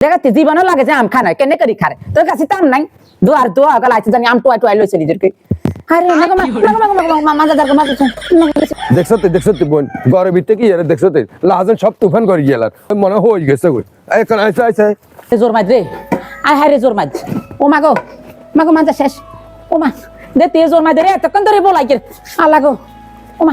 দেখাতে জীবনও লাগে যে আম খানায় কেনে করি খারে তোর কাছে তো আম নাই দুয়ার দোয়া গলা আছে জানি আম টোয়া টোয়া লইছে নিজেরকে আরে মাগো মাগো মাগো মাগো মাগো মাজা দেখছ তো দেখছ তো বোন ঘরের ভিতরে কি এর দেখছ তো লাহাজন সব তুফান করে গেলার মনে হয়ে গেছে গো এখন আইসা আইসা জোর মাছ রে আয় হায় রে জোর মাছ ও মাগো মাগো মাজা শেষ ও মা দে তে জোর মাছ দে রে এতক্ষণ ধরে বলাই কে আল্লাহ গো ও মা।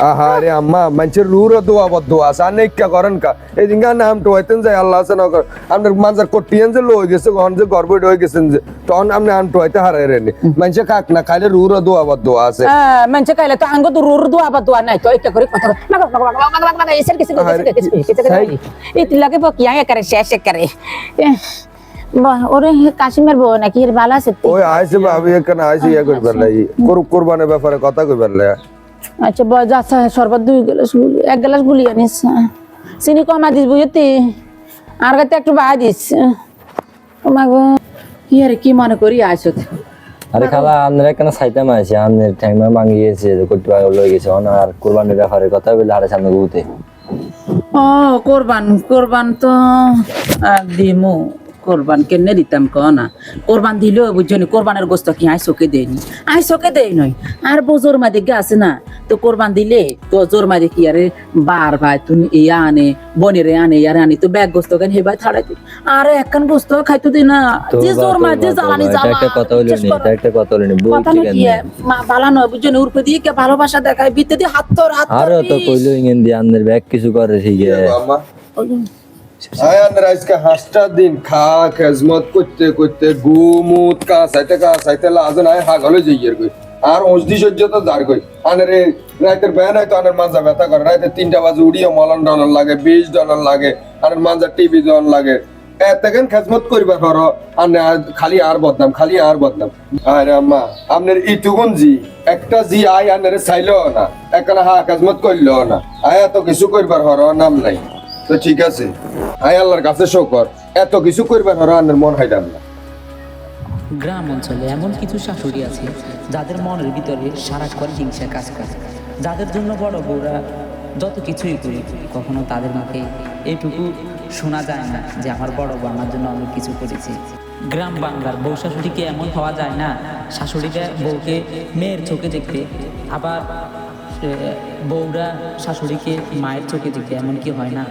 আহারে আম্মা মানুষের রুর দোয়া বদ্ধ আছে আর নেকা করেন কা এই দিন নাম তো হইতেন যায় আল্লাহ আছে নগর আপনার মাজার কটিয়েন যে লই গেছে গহন যে গর্বট হয়ে গেছেন যে তখন আপনি আম তো হইতে হারাই রেনি মানুষে খাক না খাইলে রুর দোয়া বদ্ধ আছে মেঞ্চে খাইলে তো আঙ্গ তো রুর দুয়া বা দুয়া নাই তো একটা করে কথা মাগো মাগো মাগো মাগো মাগো মাগো এসের কিছু আরে, কিছু কিছু সাই। ইতি লাগে বকিয়া করে শেষ করে ওরে কাশ্মীর বউ নাকি এর বালা আছে ওই আইসে ভাবি এখানে আইসে ইয়া করবার লাই কোরবানের ব্যাপারে কথা কইবার লাই আচ্ছা যাচ্ছে শরবত দুই গ্লাস গুলি এক গ্লাস গুলি আনিস চিনি কমা দিস বুঝতি? আর কাছে একটু বাড়া দিস। মা ইয়ার কি মনে করি আইসো আরে খালা আপনারা কেন সাইতাম আছে আপনার টাইমে মাঙ্গিয়েছে কোটি টাকা লয়ে গেছে। অন আর কোরবানির ব্যাপারে কথা বলে হারে সামনে গুতে ও কোরবান কোরবান তো আর দিমু। কোরবান কেনে দিতাম ক না কোরবান দিলেও বুঝছনি কোরবানের গোস্ত কি আই চোখে দেয়নি আই চোখে দেয় নয় আর বোজোর মাঝে আছে না? তো কোরবান দিলে তো জোর মাঝে কি আরে বার ভাই তুমি ইয়া আনে বনেরে আনে ইয়ারে আনে তো ব্যাগ গোস্ত কেন হেবাই থাড়াই দি আর একখান গোস্ত খাইতো দি না তো যে জোর মাঝে জ্বালানি এটা একটা কথা হলো নি এটা একটা কথা হলো নি কথা না? কি মা বালা নয় বুঝছনি উর্পে দিয়ে কে ভালোবাসা দেখায় বিতে দিয়ে হাত তোর হাত তোর আরও তো কইলো ইংেন দিয়ে আপনার ব্যাগ কিছু করে ঠিক। আম্মা? আয় আমরা আজকে হাসটা দিন খা খেজমত করতে করতে, গুমুত কা সাইতে কা সাইতে লাজন আয় হাগলে যাইয়ের কই। আর ওজদি সহ্য তো দাঁড় কই। আনারে রাতের বেন তো আনার মাঝা ব্যথা করে। রাতে তিনটা বাজে উড়িয়ে মলন ডলার লাগে বিশ ডলার লাগে, আনার মাঝা টিভি জন লাগে। এতক্ষণ খেজমত করিবা কর আনে খালি আর বদনাম, খালি আর বদনাম। আরে আম্মা, আপনার ইটুকুন জি, একটা জি আয় আনারে চাইলেও না, একখানা হা খেজমত করলেও না। আয় এত কিছু করবার হর নাম নাই। তো ঠিক আছে। আয় আল্লাহর কাছে শকর। এত কিছু করবার হর আনের মন হাইদাম না। গ্রাম অঞ্চলে এমন কিছু শাশুড়ি আছে, যাদের মনের ভিতরে সারাক্ষণ হিংসা কাজ করে। যাদের জন্য বড় বউরা যত কিছুই করি, কখনো তাদের মুখে এইটুকু শোনা যায় না যে আমার বড় বউ আমার জন্য অনেক কিছু করেছে। গ্রাম বাংলার বউ শাশুড়িকে এমন হওয়া যায় না, শাশুড়িরা বউকে মেয়ের চোখে দেখবে আবার বউরা শাশুড়িকে মায়ের চোখে দেখবে এমন কি হয় না?